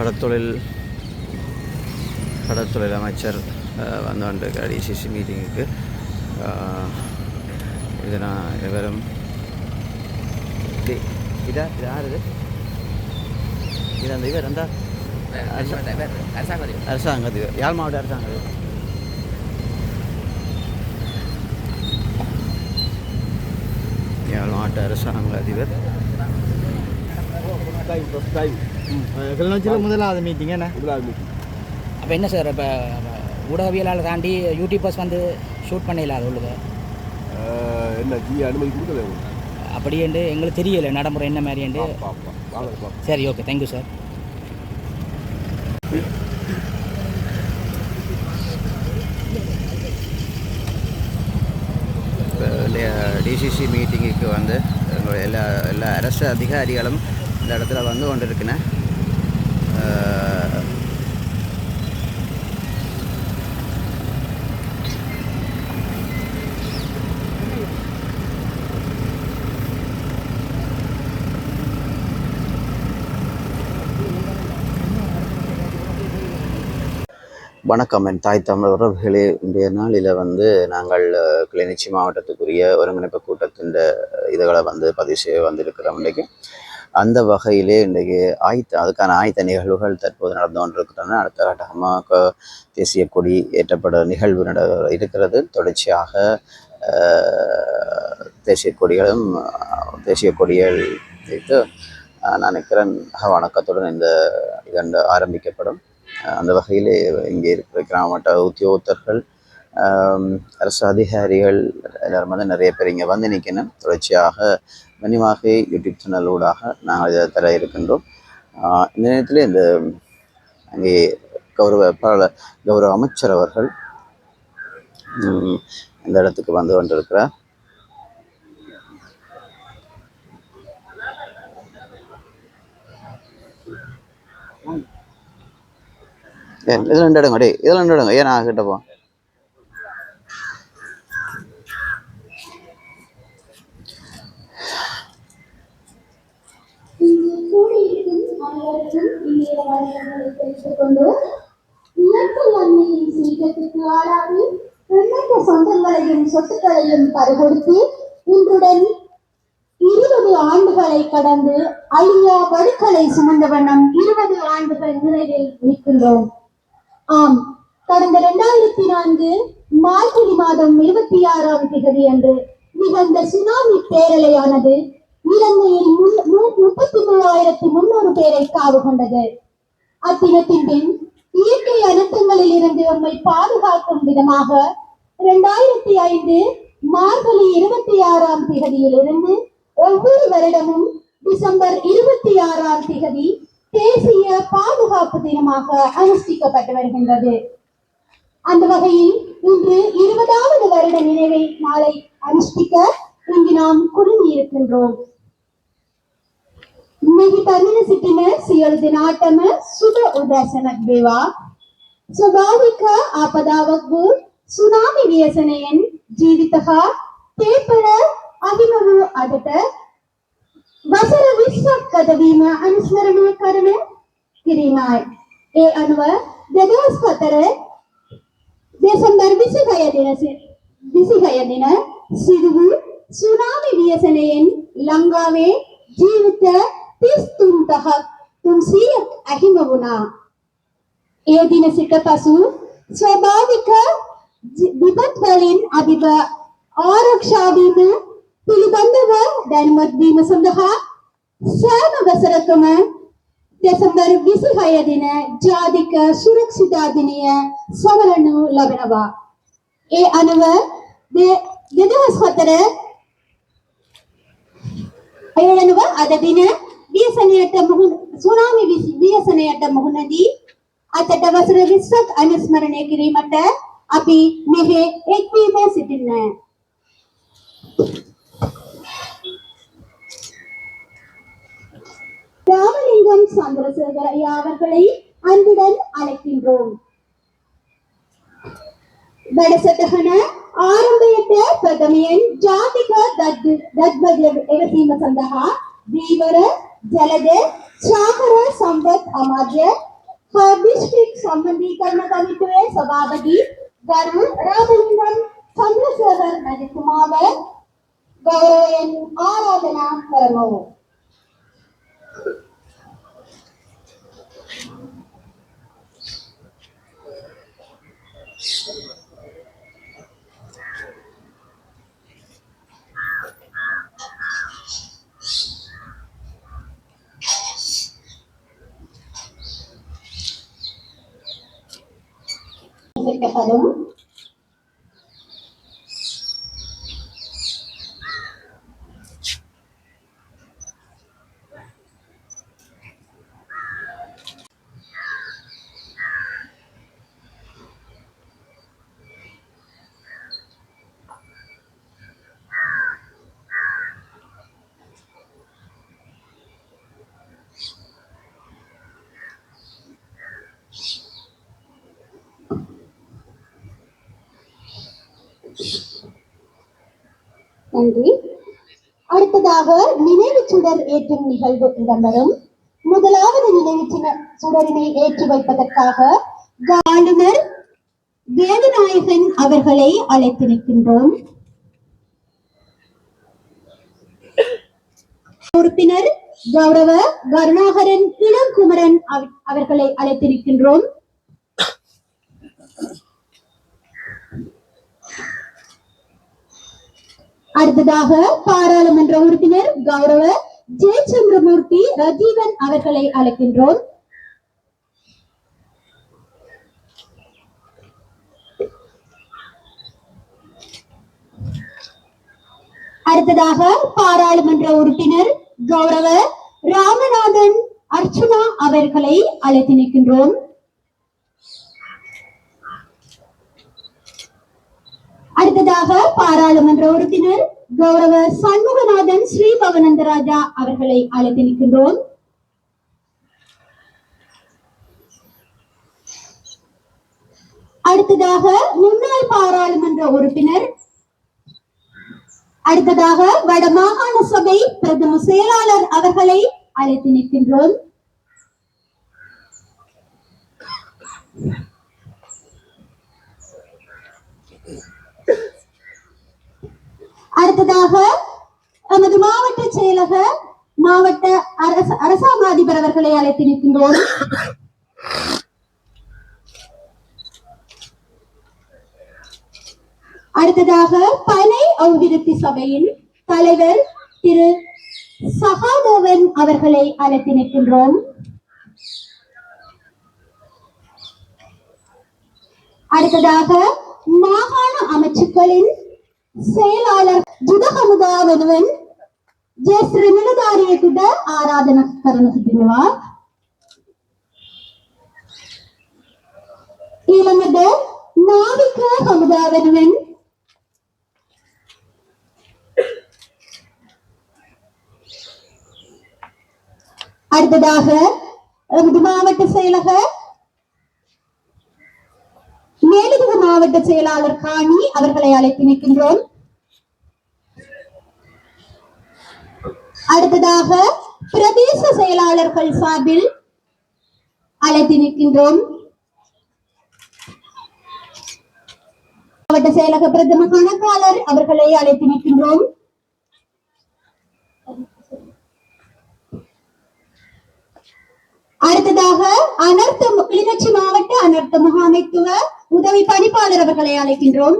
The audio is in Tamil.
கடத்தொழில் கடத்தொழில் அமைச்சர் வந்து கொண்டிருக்கார் டிசிசி மீட்டிங்குக்கு இது நான் இவரும் தி- இதா இது யார் இது? இது அந்த இவர் அந்த அரசாங்க அதிபர் யாழ் மாவட்ட அரசாங்க அதிபர் யாழ் மாவட்ட அரசாங்க அதிபர் கிளிநொச்சியில் முதலாவது மீட்டிங் என்ன? அப்போ என்ன சார் இப்போ ஊடகவியலாளர் தாண்டி யூடியூபர்ஸ் வந்து ஷூட் பண்ண இல்லாத உள்ளது என்ன ஜி அனுமதி கொடுக்கல அப்படின்ட்டு எங்களுக்கு தெரியல நடைமுறை என்ன வாங்க சரி ஓகே தேங்க்யூ சார் டிசிசி மீட்டிங்குக்கு வந்து எங்களுடைய எல்லா எல்லா அரசு அதிகாரிகளும் இந்த இடத்துல வந்து கொண்டு அஹ், வணக்கம். என் தாய் தமிழ் உறவுகளே இன்றைய நாளில் வந்து நாங்கள் கிளிநொச்சி மாவட்டத்துக்குரிய ஒருங்கிணைப்பு கூட்டத்தின் இதுகளை வந்து பதிவு செய்ய வந்திருக்கிறோம். இன்றைக்கு அந்த வகையிலே இன்றைக்கு ஆயத்த அதுக்கான ஆயத்த நிகழ்வுகள் தற்போது நடந்து கொண்டிருக்கின்றன. அடுத்த கட்டமாக தேசிய கொடி ஏற்றப்பட நிகழ்வு நட இருக்கிறது. தொடர்ச்சியாக தேசிய கொடிகளும் தேசிய கொடிகள் வைத்து நான் நினைக்கிறேன் வணக்கத்துடன் இந்த இதண்டு ஆரம்பிக்கப்படும். அந்த வகையில் இங்கே இருக்கிற கிராமட்ட உத்தியோகத்தர்கள் அரசு அதிகாரிகள் எல்லாரும் வந்து நிறைய பேர் இங்கே வந்து நிற்கணும் தொடர்ச்சியாக மணிமாகை யூடியூப் சேனல் ஊடாக நாங்கள் இதை தர இருக்கின்றோம். இந்த நேரத்தில் இந்த அங்கே கௌரவ பல கௌரவ அமைச்சர் அவர்கள் இந்த இடத்துக்கு வந்து கொண்டிருக்கிறார். ஏ, இதில் ரெண்டு இடங்க டே இதில் ரெண்டு இடங்க ஏன் நான் கிட்டப்போம் அனைவருக்கும் இனிய வணக்கங்களை தெரிவித்துக் இயற்கை அன்னையின் சீற்றத்துக்கு ஆளாகி எண்ணற்ற சொந்தங்களையும் சொத்துக்களையும் பறிகொடுத்து இன்றுடன் இருபது ஆண்டுகளை கடந்து அழியா வடுக்களை சுமந்த வண்ணம் இருபது ஆண்டுகள் நிறைவில் நிற்கின்றோம். ஆம் கடந்த இரண்டாயிரத்தி நான்கு மார்கழி மாதம் இருபத்தி ஆறாம் திகதி அன்று நிகழ்ந்த சுனாமி பேரலையானது உள்ளங்கையில் முப்பத்தி மூவாயிரத்தி முன்னூறு பேரை காவு கொண்டது. அத்தினத்தின் பின் இயற்கை அனர்த்தங்களில் இருந்து உண்மை பாதுகாக்கும் விதமாக இரண்டாயிரத்தி ஐந்து மார்கழி இருபத்தி ஆறாம் திகதியில் இருந்து ஒவ்வொரு வருடமும் டிசம்பர் இருபத்தி ஆறாம் திகதி தேசிய பாதுகாப்பு தினமாக அனுஷ்டிக்கப்பட்டு வருகின்றது. அந்த வகையில் இன்று இருபதாவது வருட நினைவை நாளை அனுஷ்டிக்க இங்கு நாம் குறுங்கியிருக்கின்றோம் මෙහි පැමිණ සිටින සියලු දෙනාටම සුබ උදැසනක් වේවා. ස්වභාවික ආපදාවක් වූ සුනාමි ව්‍යසනයෙන් ජීවිත හා තේපල අහිම වූ අදට වසර 20ක් ගතවීම අනුස්මරණය කරන කිරීමයි. ඒ අනුව 2004 දෙසැම්බර් 26 දින සි- 26 දින සිදු වූ සුනාමි ව්‍යසනයෙන් ලංකාවේ ජීවිත 33 දහක් 300ක් අහිම වුණා. ඒ දින සිට පසු ස්වාභාවික ජි- විපත් වලින් අභිව ආරක්ෂා වීම පිළිබඳව දැනුවත් වීම සඳහා සෑම වසරකම දෙසැම්බර් 26 දින ජාතික සුරක්ෂිතා දිනය සමරනු ලබනවා. ඒ අනුව දෙ- 2004 ඒ අනුව අද දින ව්‍යසනයට මුහුණ සුනාමි විස- ව්‍යසනයට මුහුණ දී අතට වසර 20ක් අනුස්මරණය කිරීමට අපි මෙහි එක්වීම සිටින්නේ. ராமலிங்கம் சந்திரசேகர் ஐயா அவர்களை அன்புடன் அழைக்கின்றோம் වැඩසටහන ආරම්භයට ප්‍රථමයෙන් ජාතික धीवर जलद चाकर संवत अमाज्य हर डिस्ट्रिक्ट संबंधीकरण कमिटुए सभापति கருண் ராமலிங்கம் சந்திரசேகர் மதிக்குமாவர் கௌரவ என் ஆராதனா கரமவும் es el? நன்றி. அடுத்ததாக நினைவு சுடர் ஏற்றும் நிகழ்வு இடம்பெறும். முதலாவது நினைவு சுடரினை ஏற்றி வைப்பதற்காக ஆளுநர் வேதநாயகன் அவர்களை அழைத்திருக்கின்றோம். உறுப்பினர் கௌரவ கருணாகரன் இளங்குமரன் அவர்களை அழைத்திருக்கின்றோம். அடுத்ததாக பாராளுமன்ற உறுப்பினர் கௌரவ ஜெயச்சந்திரமூர்த்தி ரஜீவன் அவர்களை அழைக்கின்றோம். அடுத்ததாக பாராளுமன்ற உறுப்பினர் கௌரவ ராமநாதன் அர்ச்சுனா அவர்களை அழைத்து நிற்கின்றோம். அடுத்ததாக பாராளுமன்ற உறுப்பினர் கௌரவ சண்முகநாதன் ஸ்ரீ பவனந்தராஜா அவர்களை அழைத்து நிற்கின்றோம் அடுத்ததாக முன்னாள் பாராளுமன்ற உறுப்பினர் அடுத்ததாக வடமாகாண சபை பிரதம செயலாளர் அவர்களை அழைத்து நிற்கின்றோம். அடுத்ததாக நமது மாவட்ட செயலக மாவட்ட அரச அரசாங்க அதிபர் அவர்களை அழைத்து நிற்கின்றோம். அடுத்ததாக பனை அபிவிருத்தி சபையின் தலைவர் திரு சகாதேவன் அவர்களை அழைத்து நிற்கின்றோம். அடுத்ததாக மாகாண அமைச்சுக்களின் செயலாளர் ජුද හමුදා වෙනුවෙන් ජේස් රිමිණුකාරයෙකුට ආරාධනා කරන සිටිනවා ඊළඟට නාවික හමුදා වෙනුවෙන් அடுத்ததாக எமது மாவட்ட செயலகர் மேலதிக மாவட்ட செயலாளர் காணி அவர்களை அழைத்து நிற்கின்றோம். அடுத்ததாக பிரதேச செயலாளர்கள் சார்பில் அழைத்து நிற்கின்றோம். மாவட்ட செயலக பிரதம கணக்காளர் அவர்களை அழைத்து நிற்கின்றோம். அடுத்ததாக அனர்த்த கிளிநொச்சி மாவட்ட அனர்த்த முகாமைத்துவ உதவி பணிப்பாளர் அவர்களை அழைக்கின்றோம்.